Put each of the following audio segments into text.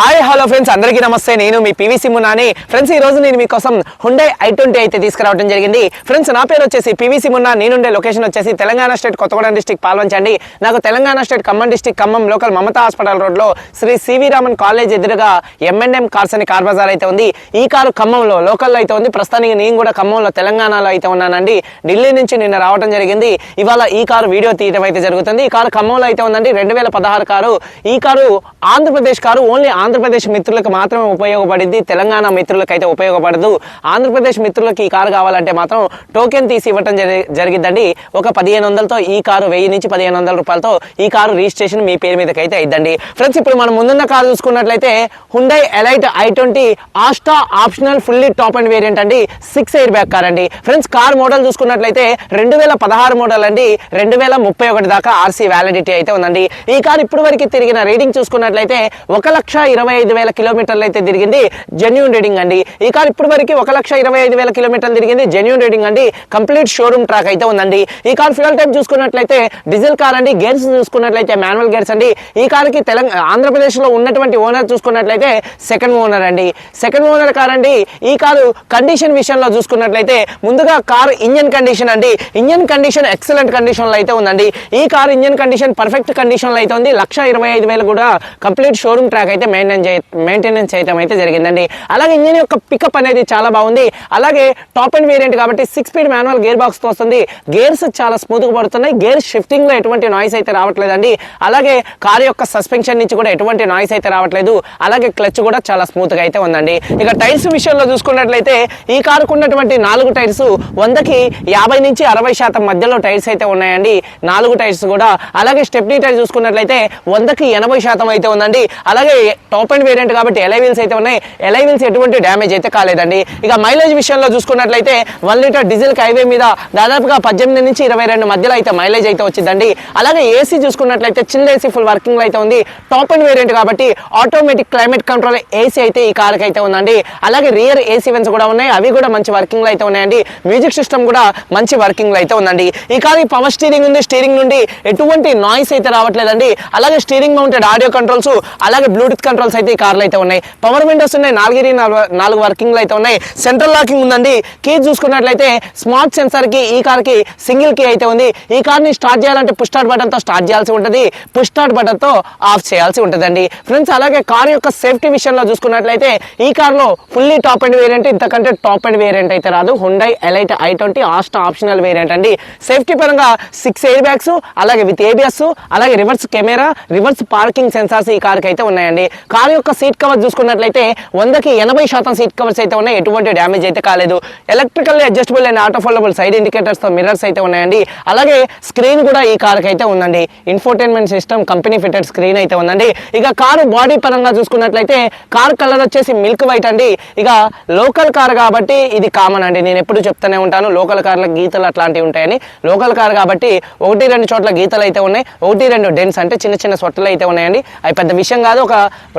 Hi hello friends అందరికీ నమస్తే. నేను మీ పివిసి మున్నాని ఫ్రెండ్స్ ఈ రోజు నేను మీకోసం హుండై ఐ ట్వంటీ అయితే తీసుకురావడం జరిగింది. ఫ్రెండ్స్ నా పేరు వచ్చేసి పివిసి మున్నా నేనుండే లొకేషన్ వచ్చేసి తెలంగాణ స్టేట్ కొత్తగూడెం డిస్టిక్ పాల్వంచండి. నాకు Telangana state Khammam district Khammam local Mamata hospital రోడ్లో శ్రీ సివి రామన్ కాలేజ్ ఎదురుగా ఎంఎన్ఎం కార్స్ అని కార్ బజార్ అయితే ఉంది. ఈ కారు ఖమ్మంలో లోకల్లో అయితే ఉంది. ప్రస్తుతానికి నేను కూడా ఖమ్మంలో తెలంగాణలో అయితే ఉన్నానండి. ఢిల్లీ నుంచి నిన్న రావడం జరిగింది. ఇవాళ ఈ కారు వీడియో తీయడం అయితే జరుగుతుంది. ఈ కారు ఖమ్మంలో అయితే ఉందండి. రెండు వేల పదహారు కారు. ఈ car Andhra Pradesh car. Only Andhra Pradesh మిత్రులకు మాత్రమే ఉపయోగపడింది తెలంగాణ మిత్రులకు అయితే ఉపయోగపడదు. ఆంధ్రప్రదేశ్ మిత్రులకు ఈ కారు కావాలంటే మాత్రం టోకెన్ తీసి ఇవ్వటం జరి జరిగిద్దండి. ఒక పదిహేను వందలతో ఈ కారు వెయ్యి నుంచి పదిహేను వందల రూపాయలతో ఈ కారు రిజిస్ట్రేషన్ మీ పేరు మీదకి అయితే అయిద్దండి. ఫ్రెండ్స్ ఇప్పుడు మనం ముందున్న కారు చూసుకున్నట్లయితే Hyundai Elite i twenty Asta optional fully top end variant అండి. సిక్స్ ఎయిర్ బ్యాక్ కార్ అండి. ఫ్రెండ్స్ కార్ మోడల్ చూసుకున్నట్లయితే రెండు వేల పదహారు మోడల్ అండి. రెండు వేల ముప్పై ఒకటి దాకా ఆర్సీ వ్యాలిడిటీ అయితే ఉందండి. ఈ కార్ ఇప్పుడు వరకు తిరిగిన రేటింగ్ చూసుకున్నట్లయితే ఒక లక్ష ఇరవై ఇరవై ఐదు వేల కిలోమీటర్లు అయితే తిరిగింది జెన్యున్ రీడింగ్ అండి. ఈ కార్ ఇప్పటి వరకు ఒక లక్ష ఇరవై ఐదు వేల కిలోమీటర్లు తిరిగింది జెన్యున్ రీడింగ్ అండి. కంప్లీట్ షోరూమ్ ట్రాక్ అయితే ఉందండి. ఈ కార్ ఫ్యూల్ టైప్ చూసుకున్నట్లయితే డీజిల్ కార్ అండి గేర్స్ చూసుకున్నట్లయితే మాన్యువల్ గేర్స్ అండి. ఈ కార్కి తెలంగాణ ఆంధ్రప్రదేశ్లో ఉన్నటువంటి ఓనర్ చూసుకున్నట్లయితే సెకండ్ ఓనర్ అండి. సెకండ్ ఓనర్ కార్ అండి ఈ కారు కండిషన్ విషయంలో చూసుకున్నట్లయితే ముందుగా కార్ ఇంజన్ కండిషన్ అండి. ఇంజన్ కండిషన్ ఎక్సలెంట్ కండిషన్లో అయితే ఉందండి. ఈ కార్ ఇంజన్ కండిషన్ పర్ఫెక్ట్ కండిషన్లో అయితే ఉంది. లక్ష ఇరవై ఐదు వేలు కూడా కంప్లీట్ షోరూమ్ ట్రాక్ అయితే మెయింటైన్ చే మెయింటెనెన్స్ చేయడం అయితే జరిగిందండి. అలాగే ఇంజిన్ యొక్క పికప్ అనేది చాలా బాగుంది. అలాగే టాప్ అండ్ వేరియంట్ కాబట్టి సిక్స్ స్పీడ్ మాన్యువల్ గేర్ బాక్స్తో వస్తుంది. గేర్స్ చాలా స్మూత్గా పడుతున్నాయి. గేర్ షిఫ్టింగ్లో ఎటువంటి నాయిస్ అయితే రావట్లేదండి. అలాగే కార్ యొక్క సస్పెన్షన్ నుంచి కూడా ఎటువంటి నాయిస్ అయితే రావట్లేదు. అలాగే క్లచ్ కూడా చాలా స్మూత్గా అయితే ఉందండి. ఇక టైర్స్ విషయంలో చూసుకున్నట్లయితే ఈ కారుకు ఉన్నటువంటి నాలుగు టైర్స్ వందకి యాభై నుంచి అరవై శాతం మధ్యలో టైర్స్ అయితే ఉన్నాయండి. నాలుగు టైర్స్ కూడా. అలాగే స్టెప్నీ టైర్ చూసుకున్నట్లయితే వందకి ఎనభై శాతం అయితే ఉందండి. అలాగే టాప్ అండ్ వేరియంట్ కాబట్టి ఎలైవిల్స్ అయితే ఉన్నాయి. ఎలైవిల్స్ ఎటువంటి డ్యామేజ్ అయితే కాలేదండి. ఇక మైలేజ్ విషయంలో చూసుకున్నట్లయితే వన్ లీటర్ డీజిల్ హైవే మీద దాదాపుగా పద్దెనిమిది నుంచి ఇరవై రెండు మధ్యలో అయితే మైలేజ్ అయితే వచ్చిందండి. అలాగే ఏసీ చూసుకున్నట్లయితే చిన్న ఏసీ ఫుల్ వర్కింగ్ అయితే ఉంది. టాప్ అండ్ వేరియంట్ కాబట్టి ఆటోమేటిక్ క్లైమేట్ కంట్రోల్ ఏసీ అయితే ఈ కార్కి అయితే ఉందండి. అలాగే రియర్ ఏసీ వెన్స్ కూడా ఉన్నాయి. అవి కూడా మంచి వర్కింగ్ అయితే ఉన్నాయండి. మ్యూజిక్ సిస్టమ్ కూడా మంచి వర్కింగ్ అయితే ఉందండి. ఈ కార్ పవర్ స్టీరింగ్ ఉంది. స్టీరింగ్ నుండి ఎటువంటి నాయిస్ అయితే రావట్లేదండి. అలాగే స్టీరింగ్ మౌంటెడ్ ఆడియో కంట్రోల్స్ అలాగే బ్లూటూత్ కంట్రోల్స్ అయితే ఈ కార్లు అయితే ఉన్నాయి. పవర్ విండోస్ ఉన్నాయి. నాలుగు నాలుగు వర్కింగ్లు అయితే ఉన్నాయి. సెంట్రల్ లాకింగ్ ఉందండి. కీ చూసుకున్నట్లయితే స్మార్ట్ సెన్సార్కి ఈ కార్కి సింగిల్ కీ అయితే ఉంది. ఈ కార్ని స్టార్ట్ చేయాలంటే పుష్ స్టార్ట్ బటన్తో స్టార్ట్ చేయాల్సి ఉంటుంది. పుష్ స్టార్ట్ బటన్తో ఆఫ్ చేయాల్సి ఉంటుందండి. ఫ్రెండ్స్ అలాగే కార్ యొక్క సేఫ్టీ విషయంలో చూసుకున్నట్లయితే ఈ కార్లో ఫుల్లీ టాప్ అండ్ వేరియంట్ ఇంతకంటే టాప్ అండ్ వేరియంట్ అయితే రాదు. Hyundai Elite i twenty Asta optional variant అండి. సేఫ్టీ పరంగా సిక్స్ ఎయిర్ బ్యాగ్స్ అలాగే విత్ ఏబిఎస్ అలాగే reverse camera reverse parking sensors ఈ కార్కి అయితే ఉన్నాయండి. కార్ యొక్క సీట్ కవర్ చూసుకున్నట్లయితే వందకి ఎనభై శాతం సీట్ కవర్స్ అయితే ఉన్నాయి. ఎటువంటి డ్యామేజ్ అయితే కాలేదు. Electrical adjustable and auto foldable side ఇండికేటర్స్తో mirrors అయితే ఉన్నాయండి. అలాగే స్క్రీన్ కూడా ఈ కార్కి అయితే ఉందండి. Infotainment system company fitted screen అయితే ఉందండి. ఇక కారు బాడీ పరంగా చూసుకున్నట్లయితే కార్ కలర్ వచ్చేసి మిల్క్ వైట్ అండి. ఇక లోకల్ కార్ కాబట్టి ఇది కామన్ అండి. నేను ఎప్పుడు చెప్తూనే ఉంటాను లోకల్ కార్ల గీతలు అట్లాంటివి ఉంటాయని. లోకల్ కార్ కాబట్టి ఒకటి రెండు చోట్ల గీతలు అయితే ఉన్నాయి. ఒకటి రెండు డెన్స్ అంటే చిన్న చిన్న సొట్టలు అయితే ఉన్నాయండి. అవి పెద్ద విషయం కాదు. ఒక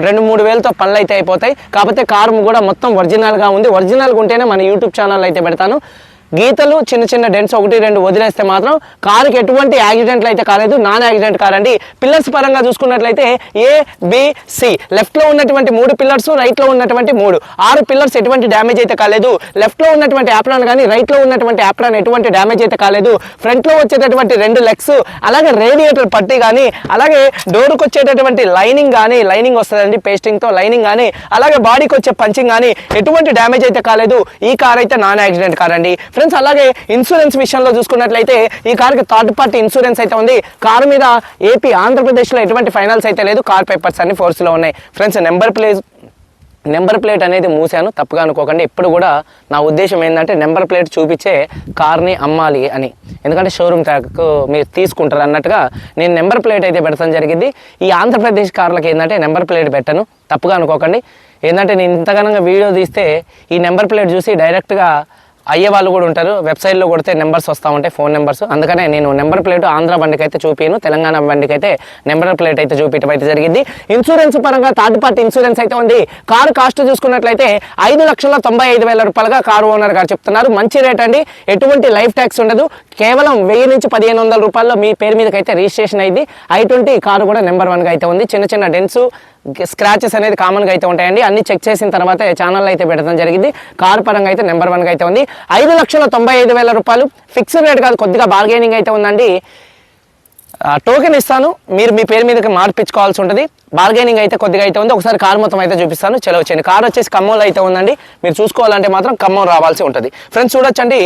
రెండు మూడు వేలతో పనులు అయితే అయిపోతాయి. కాకపోతే కారు కూడా మొత్తం ఒరిజినల్గా ఉంది. ఒరిజినల్గా ఉంటేనే మన యూట్యూబ్ ఛానల్ అయితే పెడతాను. గీతలు చిన్న చిన్న డెంట్స్ ఒకటి రెండు వదిలేస్తే మాత్రం కారుకి ఎటువంటి యాక్సిడెంట్లు అయితే కాలేదు. నాన్ యాక్సిడెంట్ కార్ అండి పిల్లర్స్ పరంగా చూసుకున్నట్లయితే ఏ బిసి సి లెఫ్ట్లో ఉన్నటువంటి మూడు పిల్లర్స్ రైట్లో ఉన్నటువంటి మూడు. ఆరు పిల్లర్స్ ఎటువంటి డ్యామేజ్ అయితే కాలేదు. లెఫ్ట్లో ఉన్నటువంటి యాప్రాన్ కానీ రైట్లో ఉన్నటువంటి యాప్రాన్ ఎటువంటి డ్యామేజ్ అయితే కాలేదు. ఫ్రంట్లో వచ్చేటటువంటి రెండు లెగ్స్ అలాగే రేడియేటర్ పట్టి కానీ అలాగే డోర్కి వచ్చేటటువంటి లైనింగ్ కానీ లైనింగ్ వస్తుందండి పేస్టింగ్తో లైనింగ్ కానీ అలాగే బాడీకి వచ్చే పంచింగ్ కానీ ఎటువంటి డ్యామేజ్ అయితే కాలేదు. ఈ కార్ అయితే నాన్ యాక్సిడెంట్ కార్ అండి ఫ్రెండ్స్ అలాగే ఇన్సూరెన్స్ విషయంలో చూసుకున్నట్లయితే ఈ కార్కి థర్డ్ పార్టీ ఇన్సూరెన్స్ అయితే ఉంది. కారు మీద ఏపీ ఆంధ్రప్రదేశ్లో ఎటువంటి ఫైనాన్స్ అయితే లేదు. కార్ పేపర్స్ అన్ని ఫోర్స్లో ఉన్నాయి. Friends number plates number plate అనేది మూసాను. తప్పుగా అనుకోకండి. ఎప్పుడు కూడా నా ఉద్దేశం ఏంటంటే నెంబర్ ప్లేట్ చూపించే కార్ని అమ్మాలి అని. ఎందుకంటే షోరూమ్ ట్యాక్కు మీరు తీసుకుంటారు అన్నట్టుగా నేను నెంబర్ ప్లేట్ అయితే పెడతాను జరిగింది. ఈ ఆంధ్రప్రదేశ్ కార్లకు ఏంటంటే నెంబర్ ప్లేట్ పెట్టను. తప్పుగా అనుకోకండి. ఏంటంటే నేను ఇంతగానంగా వీడియో తీస్తే ఈ నెంబర్ ప్లేట్ చూసి డైరెక్ట్గా అయ్యే వాళ్ళు కూడా ఉంటారు. వెబ్సైట్లో కొడితే నెంబర్స్ వస్తూ ఉంటాయి ఫోన్ నెంబర్స్. అందుకనే నేను నెంబర్ ప్లేట్ ఆంధ్ర బండికి అయితే చూపాను తెలంగాణ బండికి అయితే నెంబర్ ప్లేట్ అయితే చూపించడం అయితే జరిగింది. ఇన్సూరెన్స్ పరంగా థర్డ్ పార్టీ ఇన్సూరెన్స్ అయితే ఉంది. కారు కాస్ట్ చూసుకున్నట్లయితే ఐదు లక్షల తొంభై ఐదు వేల రూపాయలుగా కారు ఓనర్ గారు చెప్తున్నారు. మంచి రేట్ అండి. ఎటువంటి లైఫ్ ట్యాక్స్ ఉండదు. కేవలం వెయ్యి నుంచి పదిహేను వందల రూపాయల్లో మీ పేరు మీదకైతే అయితే రిజిస్ట్రేషన్ అయింది. ఐ ట్వంటీ కారు కూడా నెంబర్ వన్గా అయితే ఉంది. చిన్న చిన్న డెన్స్ స్క్రాచెస్ అనేది కామన్గా అయితే ఉంటాయండి. అన్ని చెక్ చేసిన తర్వాత ఛానల్ అయితే పెట్టడం జరిగింది. కార్ పరంగా అయితే నెంబర్ వన్గా అయితే ఉంది. ఐదు లక్షల తొంభై ఐదు వేల రూపాయలు ఫిక్స్డ్ రేట్ కాదు కొద్దిగా బార్గెనింగ్ అయితే ఉందండి. టోకెన్ ఇస్తాను. మీరు మీ పేరు మీదకి మార్పించుకోవాల్సి ఉంటుంది. బార్గెనింగ్ అయితే కొద్దిగా అయితే ఉంది. ఒకసారి కార్ మొత్తం అయితే చూపిస్తాను. చలో కార్ వచ్చేసి ఖమ్మంలో అయితే ఉందండి. మీరు చూసుకోవాలంటే మాత్రం ఖమ్మం రావాల్సి ఉంటుంది. ఫ్రెండ్స్ చూడొచ్చండి.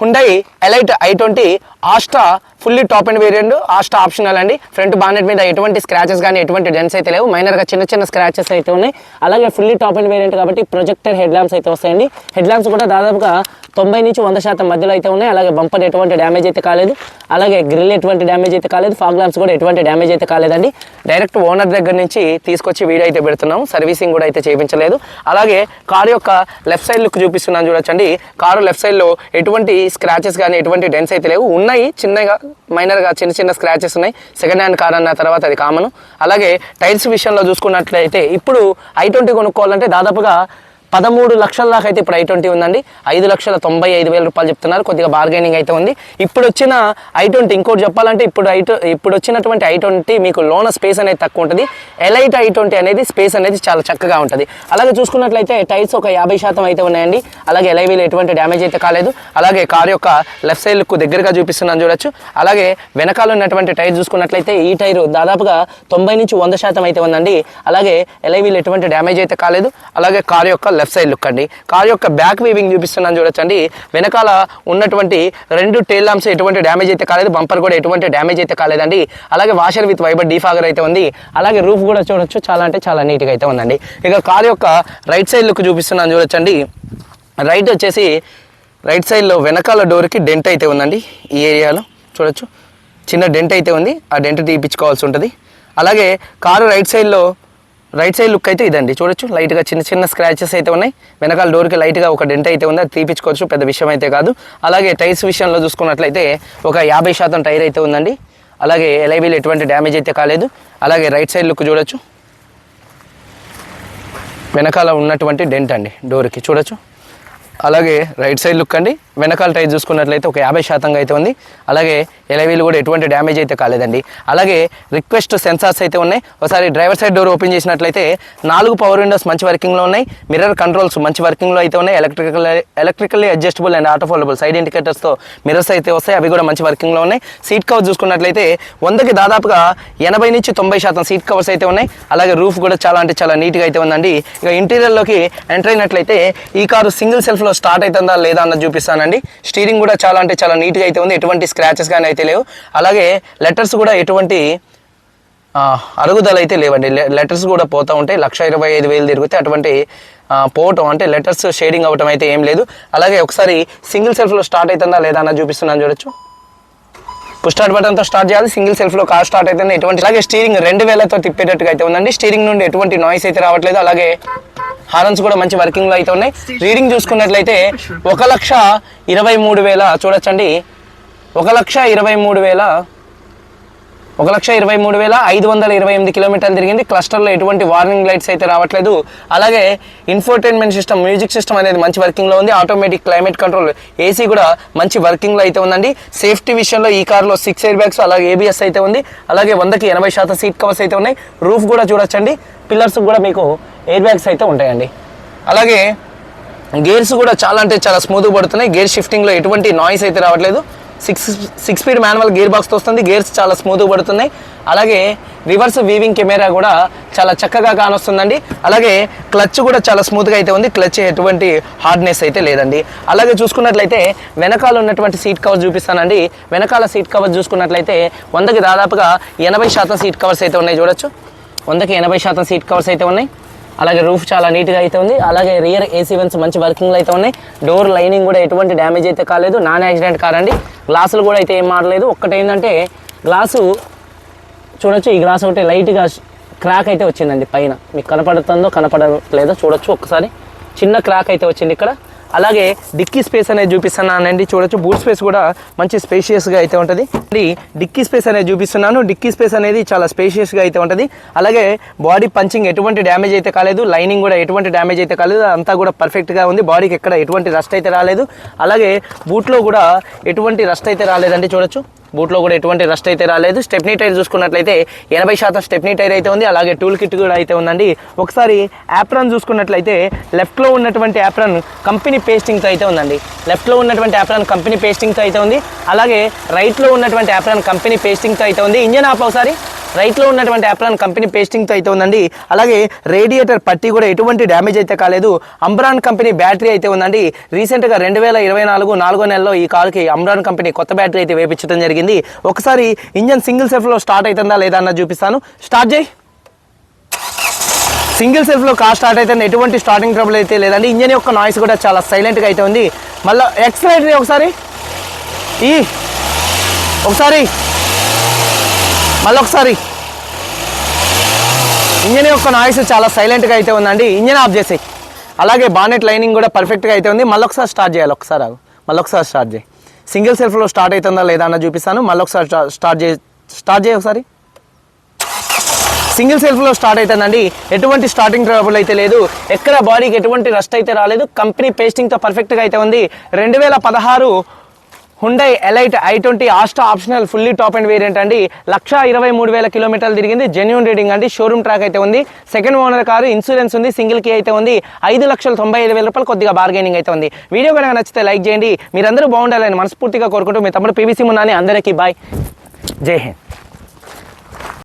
Hyundai Elite i twenty Asta fully top end variant Asta optional అండి. ఫ్రంట్ బానెట్ మీద ఎటువంటి స్క్రాచెస్ కానీ ఎటువంటి డెన్స్ అయితే లేవు. మైనర్గా చిన్న చిన్న స్క్రాచెస్ అయితే ఉన్నాయి. అలాగే ఫుల్లీ టాప్ అండ్ వేరియంట్ కాబట్టి ప్రొజెక్టర్ హెడ్ ల్యాంప్స్ అయితే వస్తాయండి. హెడ్ ల్యాంప్స్ కూడా దాదాపుగా తొంభై నుంచి వంద శాతం మధ్యలో అయితే ఉన్నాయి. అలాగే బంపర్ ఎటువంటి డ్యామేజ్ అయితే కాలేదు. అలాగే గ్రిల్ ఎటువంటి డ్యామేజ్ అయితే కాలేదు. ఫాగ్ ల్యాంప్స్ కూడా ఎటువంటి డ్యామేజ్ అయితే కాలేదండి. డైరెక్ట్ ఓనర్ దగ్గర నుంచి తీసుకొచ్చి వీడియో అయితే పెడుతున్నాం. సర్వీసింగ్ కూడా అయితే చేయించలేదు. అలాగే కారు యొక్క లెఫ్ట్ సైడ్ లుక్ చూపిస్తున్నాను చూడొచ్చండి. కారు లెఫ్ట్ సైడ్లో ఎటువంటి స్క్రాచెస్ కానీ ఎటువంటి డెన్స్ అయితే లేవు. ఉన్నాయి చిన్నగా మైనర్గా చిన్న చిన్న స్క్రాచెస్ ఉన్నాయి. సెకండ్ హ్యాండ్ కార్ అన్న తర్వాత అది కామన్ అలాగే టైల్స్ విషయంలో చూసుకున్నట్లయితే ఇప్పుడు ఐ ట్వంటీ కొనుక్కోవాలంటే దాదాపుగా పదమూడు లక్షల దాకా అయితే ఇప్పుడు ఐ ట్వంటీ ఉందండి. ఐదు లక్షల తొంభై ఐదు వేల రూపాయలు చెప్తున్నారు. కొద్దిగా బార్గెనింగ్ అయితే ఉంది. ఇప్పుడు వచ్చిన ఐ ట్వంటీ ఇంకోటి చెప్పాలంటే ఇప్పుడు ఐ ఇప్పుడు వచ్చినటువంటి ఐ ట్వంటీ మీకు లోన స్పేస్ అనేది తక్కువ ఉంటుంది. ఎలైట్ ఐ ట్వంటీ అనేది స్పేస్ అనేది చాలా చక్కగా ఉంటుంది. అలాగే చూసుకున్నట్లయితే టైర్స్ ఒక యాభై శాతం అయితే ఉన్నాయండి. అలాగే ఎలైవీలు ఎటువంటి డ్యామేజ్ అయితే కాలేదు. అలాగే కార్ యొక్క లెఫ్ట్ సైడ్ లుక్ దగ్గరగా చూపిస్తున్నాను చూడొచ్చు. అలాగే వెనకాల ఉన్నటువంటి టైర్ చూసుకున్నట్లయితే ఈ టైర్ దాదాపుగా తొంభై నుంచి వంద శాతం అయితే ఉందండి. అలాగే ఎలైవీలు ఎటువంటి డ్యామేజ్ అయితే కాలేదు. అలాగే కార్ యొక్క లెఫ్ట్ సైడ్ లుక్ అండి. కార్ యొక్క బ్యాక్ వీవింగ్ చూపిస్తున్నాను చూడొచ్చండి. వెనకాల ఉన్నటువంటి రెండు టైల్ లాంప్స్ ఎటువంటి డ్యామేజ్ అయితే కాలేదు. బంపర్ కూడా ఎటువంటి డ్యామేజ్ అయితే కాలేదండి. అలాగే వాషర్ విత్ వైబర్ డీఫాగర్ అయితే ఉంది. అలాగే రూఫ్ కూడా చూడొచ్చు. చాలా అంటే చాలా నీట్గా అయితే ఉందండి. ఇక కార్ యొక్క రైట్ సైడ్ లుక్ చూపిస్తున్నాను చూడొచ్చండి. రైట్ వచ్చేసి రైట్ సైడ్లో వెనకాల డోర్కి డెంట్ అయితే ఉందండి. ఈ ఏరియాలో చూడొచ్చు. చిన్న డెంట్ అయితే ఉంది. ఆ డెంట్ తీపించుకోవాల్సి ఉంటుంది. అలాగే కారు రైట్ సైడ్లో రైట్ సైడ్ లుక్ అయితే ఇదండి. చూడొచ్చు. లైట్గా చిన్న చిన్న స్క్రాచెస్ అయితే ఉన్నాయి. వెనకాల డోర్కి లైట్గా ఒక డెంట్ అయితే ఉంది. అది తీపించుకోవచ్చు పెద్ద విషయం అయితే కాదు. అలాగే టైర్స్ విషయంలో చూసుకున్నట్లయితే ఒక యాభై శాతం టైర్ అయితే ఉందండి. అలాగే ఎలైవీలు ఎటువంటి డ్యామేజ్ అయితే కాలేదు. అలాగే రైట్ సైడ్ లుక్ చూడొచ్చు. వెనకాల ఉన్నటువంటి డెంట్ అండి. డోర్కి చూడొచ్చు. అలాగే రైట్ సైడ్ లుక్ అండి. వెనకాల టైర్ చూసుకున్నట్లయితే ఒక యాభై శాతంగా అయితే ఉంది. అలాగే ఎలవీలు కూడా ఎటువంటి డ్యామేజ్ అయితే కాలేదండి. అలాగే రిక్వెస్ట్ సెన్సార్స్ అయితే ఉన్నాయి. ఒకసారి డ్రైవర్ సైడ్ డోర్ ఓపెన్ చేసినట్లయితే నాలుగు పవర్ విండోస్ మంచి వర్కింగ్లో ఉన్నాయి. మిర్రర్ కంట్రోల్స్ మంచి వర్కింగ్లో అయితే ఉన్నాయి. Electrical electrically adjustable and auto foldable side ఇండికేటర్స్తో mirrors అయితే వస్తాయి. అవి కూడా మంచి వర్కింగ్లో ఉన్నాయి. సీట్ కవర్ చూసుకున్నట్లయితే వందకి దాదాపుగా ఎనభై నుంచి తొంభై శాతం సీట్ కవర్స్ అయితే ఉన్నాయి. అలాగే రూఫ్ కూడా చాలా అంటే చాలా నీట్గా అయితే ఉందండి. ఇక ఇంటీరియర్లోకి ఎంటర్ అయినట్లయితే ఈ కారు సింగిల్ సెల్ఫ్లో స్టార్ట్ అవుతుందా లేదా అన్నది చూపిస్తానండి. స్టీరింగ్ కూడా చాలా అంటే చాలా నీట్గా అయితే ఉంది. ఎటువంటి స్క్రాచెస్ కానీ అయితే లేవు. అలాగే లెటర్స్ కూడా ఎటువంటి అరుగుదల అయితే లేవండి. లెటర్స్ కూడా పోతూ ఉంటాయి. లక్ష ఇరవై ఐదు వేలు తిరిగితే అటువంటి పోవటం అంటే లెటర్స్ షేడింగ్ అవ్వటం అయితే ఏం లేదు. అలాగే ఒకసారి సింగిల్ సెల్ఫ్లో స్టార్ట్ అవుతుందా లేదా అన్నది చూపిస్తున్నాను చూడొచ్చు. పుష్ స్టార్ట్ బటన్తో స్టార్ట్ చేయాలి. సింగిల్ సెల్ఫ్లో కార్ స్టార్ట్ అయితే ఎటువంటి అలాగే స్టీరింగ్ రెండు వేలతో తిప్పేటట్టుగా అయితే ఉందండి. స్టీరింగ్ నుండి ఎటువంటి నాయిస్ అయితే రావట్లేదు. అలాగే హారన్స్ కూడా మంచి వర్కింగ్లో అయితే ఉన్నాయి. రీడింగ్ చూసుకున్నట్లయితే ఒక లక్ష ఇరవై మూడు వేల చూడొచ్చండి. ఒక లక్ష ఇరవై మూడు వేల ఒక లక్ష ఇరవై మూడు వేల ఐదు వందల ఇరవై ఎనిమిది కిలోమీటర్లు తిరిగింది. క్లస్టర్లో ఎటువంటి వార్నింగ్ లైట్స్ అయితే రావట్లేదు. అలాగే ఇన్ఫోటైన్మెంట్ సిస్టమ్ మ్యూజిక్ సిస్టమ్ అనేది మంచి వర్కింగ్లో ఉంది. ఆటోమేటిక్ క్లైమేట్ కంట్రోల్ ఏసీ కూడా మంచి వర్కింగ్లో అయితే ఉందండి. సేఫ్టీ విషయంలో ఈ కార్లో సిక్స్ ఎయిర్ బ్యాగ్స్ అలాగే ఏబిఎస్ అయితే ఉంది. అలాగే వందకి ఎనభై శాతం సీట్ కవర్స్ అయితే ఉన్నాయి. రూఫ్ కూడా చూడొచ్చండి. పిల్లర్స్ కూడా మీకు ఎయిర్ బ్యాగ్స్ అయితే ఉంటాయండి. అలాగే గేర్స్ కూడా చాలా అంటే చాలా స్మూత్గా పడుతున్నాయి. గేర్ షిఫ్టింగ్లో ఎటువంటి నాయిస్ అయితే రావట్లేదు. Six six speed manual gear బాక్స్తో వస్తుంది. గేర్స్ చాలా స్మూత్గా పడుతున్నాయి. అలాగే రివర్స్ వీవింగ్ కెమెరా కూడా చాలా చక్కగా కానొస్తుందండి. అలాగే క్లచ్ కూడా చాలా స్మూత్గా అయితే ఉంది. క్లచ్ ఎటువంటి హార్డ్నెస్ అయితే లేదండి. అలాగే చూసుకున్నట్లయితే వెనకాల ఉన్నటువంటి సీట్ కవర్ చూపిస్తానండి. వెనకాల సీట్ కవర్ చూసుకున్నట్లయితే వందకి దాదాపుగా ఎనభై శాతం సీట్ కవర్స్ అయితే ఉన్నాయి. చూడొచ్చు. వందకి ఎనభై శాతం సీట్ కవర్స్ అయితే ఉన్నాయి. అలాగే రూఫ్ చాలా నీట్గా అయితే ఉంది. అలాగే రియర్ ఏసీ వెన్స్ మంచి వర్కింగ్లో అయితే ఉన్నాయి. డోర్ లైనింగ్ కూడా ఎటువంటి డ్యామేజ్ అయితే కాలేదు. నాన్ యాక్సిడెంట్ కార్ అండి గ్లాసులు కూడా అయితే ఏం మారలేదు. ఒక్కటేందంటే గ్లాసు చూడొచ్చు. ఈ గ్లాస్ ఒకటి లైట్గా క్రాక్ అయితే వచ్చిందండి పైన. మీకు కనపడుతుందో కనపడలేదో చూడొచ్చు. ఒకసారి చిన్న క్రాక్ అయితే వచ్చింది ఇక్కడ. అలాగే డిక్కీ స్పేస్ అనేది చూపిస్తున్నానండి చూడొచ్చు బూట్ స్పేస్ కూడా మంచి స్పేషియస్గా అయితే ఉంటుంది. ఇది డిక్కీ స్పేస్ అనేది చూపిస్తున్నాను. డిక్కీ స్పేస్ అనేది చాలా స్పేషియస్గా అయితే ఉంటుంది. అలాగే బాడీ పంచింగ్ ఎటువంటి డ్యామేజ్ అయితే కాలేదు. లైనింగ్ కూడా ఎటువంటి డ్యామేజ్ అయితే కాలేదు. అంతా కూడా పర్ఫెక్ట్గా ఉంది. బాడీకి ఎక్కడ ఎటువంటి రస్ట్ అయితే రాలేదు. అలాగే బూట్లో కూడా ఎటువంటి రస్ట్ అయితే రాలేదండి. చూడొచ్చు. బూట్లో కూడా ఎటువంటి రస్ట్ అయితే రాలేదు. స్టెప్నీ టైర్ చూసుకున్నట్లయితే ఎనభై శాతం స్టెప్నీ టైర్ అయితే ఉంది. అలాగే టూల్ కిట్ కూడా అయితే ఉందండి. ఒకసారి యాప్రాన్ చూసుకున్నట్లయితే లెఫ్ట్లో ఉన్నటువంటి యాప్రాన్ కంపెనీ పేస్టింగ్తో అయితే ఉందండి. లెఫ్ట్లో ఉన్నటువంటి యాప్రాన్ కంపెనీ పేస్టింగ్తో అయితే ఉంది. అలాగే రైట్లో ఉన్నటువంటి యాప్రాన్ కంపెనీ పేస్టింగ్తో అయితే ఉంది. ఇంజన్ ఆప్ ఒకసారి రైట్లో ఉన్నటువంటి అప్రాన్ కంపెనీ పేస్టింగ్తో అయితే ఉందండి. అలాగే రేడియేటర్ పట్టి కూడా ఎటువంటి డ్యామేజ్ అయితే కాలేదు. అంబ్రాన్ కంపెనీ బ్యాటరీ అయితే ఉందండి. రీసెంట్గా రెండు వేల ఇరవై నాలుగు నాలుగో నెలలో ఈ కారుకి అంబ్రాన్ కంపెనీ కొత్త బ్యాటరీ అయితే వేపించడం జరిగింది. ఒకసారి ఇంజన్ సింగిల్ సెల్ఫ్లో స్టార్ట్ అవుతుందా లేదా అన్నది చూపిస్తాను. స్టార్ట్ చేయి. సింగిల్ సెల్ఫ్లో కార్ స్టార్ట్ అయితే ఎటువంటి స్టార్టింగ్ ట్రబుల్ అయితే లేదండి. ఇంజన్ యొక్క నాయిస్ కూడా చాలా సైలెంట్గా అయితే ఉంది. మళ్ళీ ఎక్సలైటరీ ఒకసారి. ఈ. ఒకసారి. మళ్ళీ ఒకసారి ఇంజన్ యొక్క నాయిస్ చాలా సైలెంట్గా అయితే ఉందండి. ఇంజన్ ఆఫ్ చేసి అలాగే బానెట్ లైనింగ్ కూడా పర్ఫెక్ట్గా అయితే ఉంది. మళ్ళీ ఒకసారి స్టార్ట్ చేయాలి. ఒకసారి మళ్ళీ ఒకసారి స్టార్ట్ చేయి. సింగిల్ సెల్ఫ్లో స్టార్ట్ అవుతుందా లేదా అన్న చూపిస్తాను. మళ్ళీ ఒకసారి స్టార్ట్ చేసి స్టార్ట్ చేయి ఒకసారి. సింగిల్ సెల్ఫ్లో స్టార్ట్ అవుతుందండి. ఎటువంటి స్టార్టింగ్ ట్రబుల్ అయితే లేదు. ఎక్కడ బాడీకి ఎటువంటి రస్ట్ అయితే రాలేదు. కంపెనీ పేస్టింగ్తో పర్ఫెక్ట్గా అయితే ఉంది. రెండు వేల పదహారు Hyundai Elite i twenty Asta optional fully top end variant అండి. లక్ష ఇరవై మూడు వేల కిలోమీటర్లు తిరిగింది. జెన్యున్ రీడింగ్ అండి. షోరూమ్ ట్రాక్ అయితే ఉంది. సెకండ్ ఓనర్ కారు ఇన్సూరెన్స్ ఉంది. సింగిల్ కీ అయితే ఉంది. ఐదు లక్షల తొంభై ఐదు వేల రూపాయలు కొద్దిగా బార్గెనింగ్ అయితే ఉంది. వీడియో కనుక నచ్చితే లైక్ చేయండి. మీరందరూ బాగుండాలని మనస్ఫూర్తిగా కోరుకుంటూ మీ తమ్ముడు పీవీసీ మున్నాని అందరికీ బాయ్ జై హింద్.